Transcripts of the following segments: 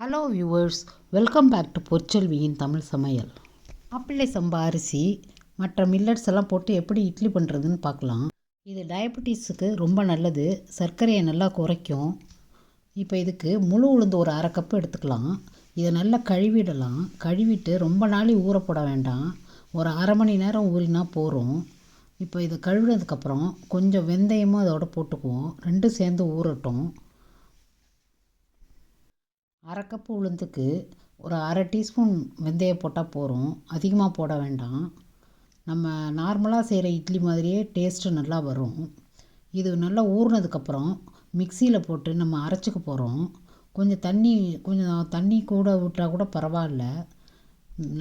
Hello viewers welcome back to பொற்செல்வியின் Tamil சமையல் மாப்பிள்ளை சம்பா அரிசி மற்ற மில்லட்ஸ் எல்லாம் போட்டு எப்படி இட்லி பண்ணுறதுன்னு பார்க்கலாம் இது டயபெட்டிஸுக்கு ரொம்ப நல்லது சர்க்கரையை நல்லா குறைக்கும் இப்போ இதுக்கு முழு உளுந்து ஒரு அரை கப்பு எடுத்துக்கலாம் இதை நல்லா கழுவிடலாம் கழுவிட்டு ரொம்ப நாளை ஊற போட வேண்டாம் ஒரு அரை மணி நேரம் ஊறினா போகிறோம் இப்போ இதை கழுவினதுக்கப்புறம் கொஞ்சம் வெந்தயமும் அதோட போட்டுக்குவோம் ரெண்டும் சேர்ந்து ஊறட்டும் அரை கப்பு உளுந்துக்கு ஒரு அரை டீஸ்பூன் வெந்தயம் போட்டால் போதும். அதிகமாக போட வேண்டாம். நம்ம நார்மலாக செய்கிற இட்லி மாதிரியே டேஸ்ட்டு நல்லா வரும். இது நல்லா ஊறினதுக்கப்புறம் மிக்சியில் போட்டு நம்ம அரைச்சிக்க போகிறோம். கொஞ்சம் தண்ணி கொஞ்சம் தண்ணி கூட விட்டால் கூட பரவாயில்ல.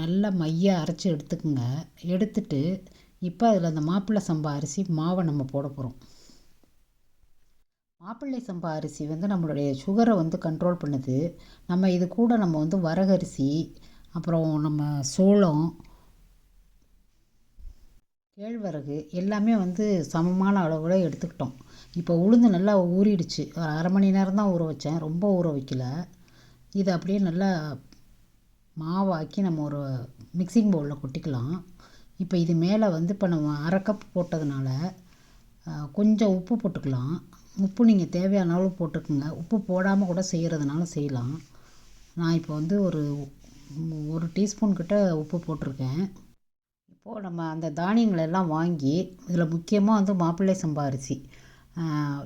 நல்லா மைய அரைச்சி எடுத்துக்கோங்க. எடுத்துட்டு இப்போ அதில் அந்த மாப்பிள்ளை சம்பா அரிசி மாவை நம்ம போட போகிறோம். மாப்பிள்ளை சம்பா அரிசி வந்து நம்மளுடைய சுகரை வந்து கண்ட்ரோல் பண்ணுது. நம்ம இது கூட நம்ம வந்து வரகரிசி அப்புறம் நம்ம சோளம் கேழ்வரகு எல்லாமே வந்து சமமான அளவில் எடுத்துக்கிட்டோம். இப்போ உளுந்து நல்லா ஊறிடுச்சு. ஒரு அரை மணி நேரம் தான் ஊற வச்சேன். ரொம்ப ஊற வைக்கல. இதை அப்படியே நல்லா மாவாக்கி நம்ம ஒரு மிக்சிங் பவுலில் கொட்டிக்கலாம். இப்போ இது மேலே வந்து இப்போ நம்ம அரை கப் போட்டதுனால கொஞ்சம் உப்பு போட்டுக்கலாம். உப்பு நீங்கள் தேவையான அளவு போட்டுக்கோங்க. உப்பு போடாமல் கூட செய்கிறதுனால செய்யலாம். நான் இப்போ வந்து ஒரு ஒரு டீஸ்பூன் கிட்ட உப்பு போட்டிருக்கேன். இப்போது நம்ம அந்த தானியங்களை எல்லாம் வாங்கி இதில் முக்கியமாக வந்து மாப்பிள்ளை சம்பா அரிசி.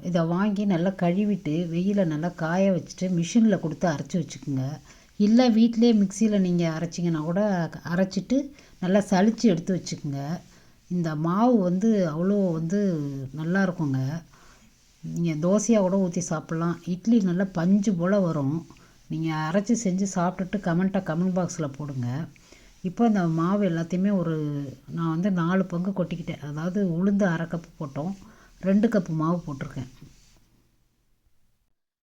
இதை வாங்கி நல்லா கழுவிட்டு வெயிலில் நல்லா காய வச்சுட்டு மிஷினில் கொடுத்து அரைச்சி வச்சுக்கோங்க. இல்லை வீட்டிலே மிக்சியில் நீங்கள் அரைச்சிங்கன்னா கூட அரைச்சிட்டு நல்லா சளிச்சு எடுத்து வச்சுக்கோங்க. இந்த மாவு வந்து அவ்வளோ வந்து நல்லா இருக்குங்க. நீங்கள் தோசையாக கூட ஊற்றி சாப்பிட்லாம். இட்லி நல்லா பஞ்சு போல் வரும். நீங்கள் அரைச்சி செஞ்சு சாப்பிட்டுட்டு கமெண்ட்டை கமெண்ட் பாக்ஸில் போடுங்க. இப்போ இந்த மாவு எல்லாத்தையுமே ஒரு நான் வந்து நாலு பங்கு கொட்டிக்கிட்டேன். அதாவது உளுந்து அரை கப்பு போட்டோம். ரெண்டு கப்பு மாவு போட்டிருக்கேன்.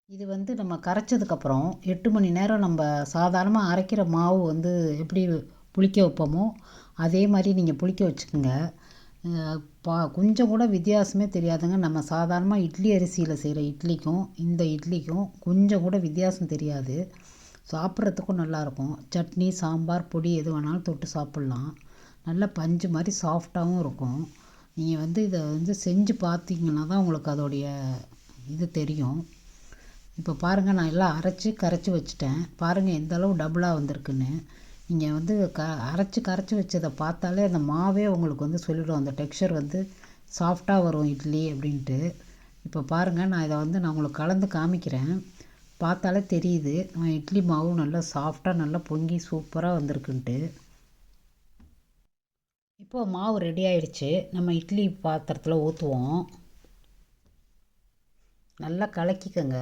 இது வந்து நம்ம கரைச்சதுக்கப்புறம் எட்டு மணி நேரம் நம்ம சாதாரணமாக அரைக்கிற மாவு வந்து எப்படி புளிக்க வைப்போமோ அதே மாதிரி நீங்கள் புளிக்க வச்சுக்கோங்க. பா கொஞ்சம் கூட வித்தியாசமே தெரியாதுங்க. நம்ம சாதாரணமாக இட்லி அரிசியில் செய்கிற இட்லிக்கும் இந்த இட்லிக்கும் கொஞ்சம் கூட வித்தியாசம் தெரியாது. சாப்பிட்றதுக்கும் நல்லாயிருக்கும். சட்னி சாம்பார் பொடி எது வேணாலும் தொட்டு சாப்பிட்லாம். நல்ல பஞ்சு மாதிரி சாஃப்டாகவும் இருக்கும். நீங்கள் வந்து இதை வந்து செஞ்சு பார்த்தீங்கன்னா தான் உங்களுக்கு அதோடைய இது தெரியும். இப்போ பாருங்கள் நான் எல்லாம் அரைச்சி கரைச்சி வச்சுட்டேன். பாருங்கள் எந்த அளவு டபுளாக வந்திருக்குன்னு. நீங்கள் வந்து க அரைச்சி கரைச்சி வச்சதை பார்த்தாலே அந்த மாவே உங்களுக்கு வந்து சொல்லிவிடும் அந்த டெக்ஸ்சர் வந்து சாஃப்டாக வரும் இட்லி அப்படின்ட்டு. இப்போ பாருங்கள் நான் இதை வந்து நான் உங்களுக்கு கலந்து காமிக்கிறேன். பார்த்தாலே தெரியுது. இட்லி மாவும் நல்லா சாஃப்டாக நல்லா பொங்கி சூப்பராக வந்திருக்குன்ட்டு. இப்போது மாவு ரெடி ஆயிடுச்சு. நம்ம இட்லி பாத்திரத்தில் ஊற்றுவோம் நல்லா கலக்கிக்கோங்க.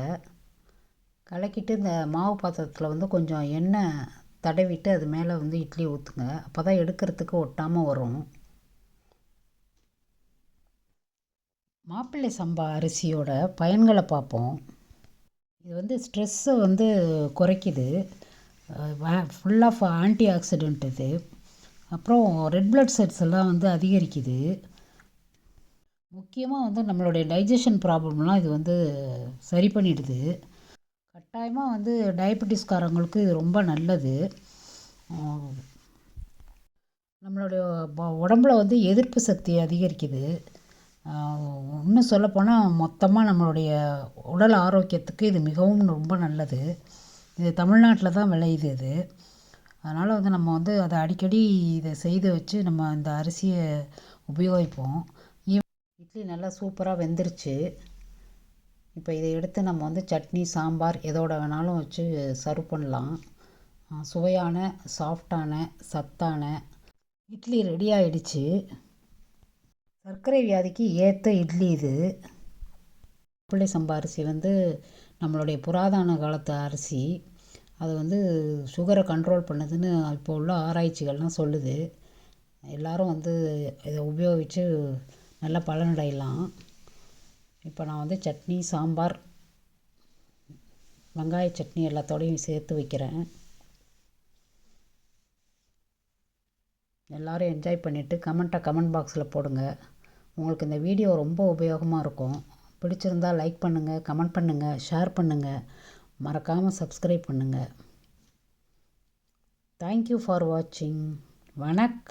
கலக்கிட்டு இந்த மாவு பாத்திரத்தில் வந்து கொஞ்சம் எண்ணெய் தடவிட்டு அது மேலே வந்து இட்லி ஊற்றுங்க அப்போ தான் எடுக்கிறதுக்கு ஒட்டாமல் வரும். மாப்பிள்ளை சம்பா அரிசியோட பயன்களை பார்ப்போம். இது வந்து ஸ்ட்ரெஸ்ஸை வந்து குறைக்குது. ஃபுல் ஆஃப் ஆன்டி ஆக்சிடென்ட் இது. அப்புறம் ரெட் பிளட் செல்ஸ் எல்லாம் வந்து அதிகரிக்குது. முக்கியமாக வந்து நம்மளுடைய டைஜஷன் ப்ராப்ளம்லாம் இது வந்து சரி பண்ணிடுது. கட்டாயமாக வந்து டயபெட்டிஸ்காரங்களுக்கு இது ரொம்ப நல்லது. நம்மளுடைய உடம்புல வந்து எதிர்ப்பு சக்தி அதிகரிக்குது. இன்னும் சொல்லப்போனால் மொத்தமாக நம்மளுடைய உடல் ஆரோக்கியத்துக்கு இது மிகவும் ரொம்ப நல்லது. இது தமிழ்நாட்டில் தான் விளையுது இது. அதனால் வந்து நம்ம வந்து அதை அடிக்கடி இதை செய்து வச்சு நம்ம இந்த அரிசியை உபயோகிப்போம். இட்லி நல்லா சூப்பராக வெந்துருச்சு. இப்போ இதை எடுத்து நம்ம வந்து சட்னி சாம்பார் எதோட வேணாலும் வச்சு சர்வ் பண்ணலாம். சுவையான சாஃப்டான சத்தான இட்லி ரெடி ஆகிடுச்சு சர்க்கரை வியாதிக்கு ஏற்ற இட்லி இது. புள்ளி சம்பா அரிசி வந்து நம்மளுடைய புராதன காலத்து அரிசி. அது வந்து சுகரை கண்ட்ரோல் பண்ணுதுன்னு இப்போ உள்ள ஆராய்ச்சிகள்லாம் சொல்லுது. எல்லோரும் வந்து இதை உபயோகித்து நல்லா பலனடையலாம். இப்போ நான் வந்து சட்னி சாம்பார் வெங்காய சட்னி எல்லாத்தோடையும் சேர்த்து வைக்கிறேன். எல்லோரும் என்ஜாய் பண்ணிவிட்டு கமெண்ட்டை கமெண்ட் பாக்ஸில் போடுங்க. உங்களுக்கு இந்த வீடியோ ரொம்ப உபயோகமாக இருக்கும். பிடிச்சிருந்தால் லைக் பண்ணுங்கள் கமெண்ட் பண்ணுங்கள் ஷேர் பண்ணுங்கள் மறக்காமல் சப்ஸ்கிரைப் பண்ணுங்கள் தேங்க்யூ ஃபார் வாட்சிங் வணக்கம்.